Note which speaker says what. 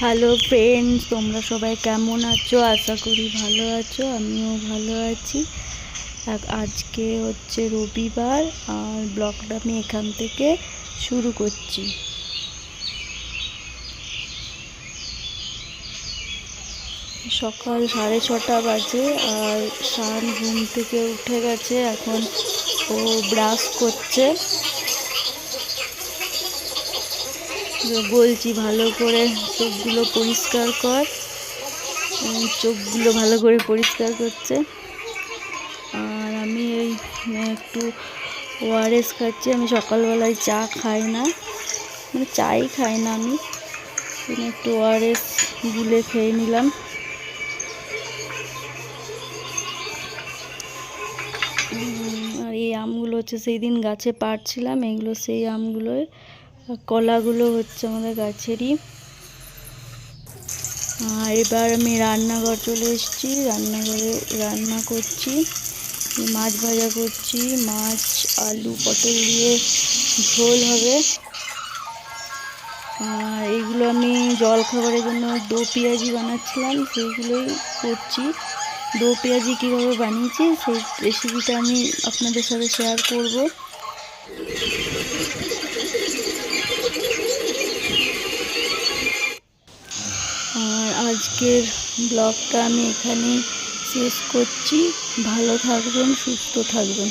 Speaker 1: Hello friends তোমরা সবাই কেমন আছো? আশা করি ভালো আছো, আমিও ভালো আছি। আজকে হচ্ছে রবিবার, আর ব্লগটা আমি এখান থেকে শুরু করছি। সকাল সাড়ে ছটা বাজে, আর সান ঘুম থেকে উঠে গেছে। এখন ও ব্রাশ করছে। বলছি ভালো করে চোখগুলো পরিষ্কার কর। চোখগুলো ভালো করে পরিষ্কার করছে আর আমি এই একটু ওআরএস খাচ্ছি। আমি সকালবেলায় চা খাই না। মানে চাই খাই না আমি। একটু ওআরএস গুলে খেয়ে নিলাম। আর এই আমগুলো হচ্ছে, সেই দিন গাছে পাড়ছিলাম। এগুলো সেই আমগুলোই আর কলাগুলো হচ্ছে আমাদের গাছেরই। আর এবার আমি রান্নাঘর চলে এসেছি, রান্নাঘরে রান্না করছি, মাছ ভাজা করছি, মাছ, আলু, পটল দিয়ে ঝোল হবে। এইগুলো আমি জল খাবারের জন্য দো পেঁয়াজি বানাচ্ছিলাম, সেইগুলোই করছি। দো পেঁয়াজি কীভাবে বানিয়েছি, সেই রেসিপিটা আমি আপনাদের সাথে শেয়ার করব। আজকের ব্লগটা আমি এখানেই শেষ করছি। ভালো থাকবেন সুস্থ থাকবেন।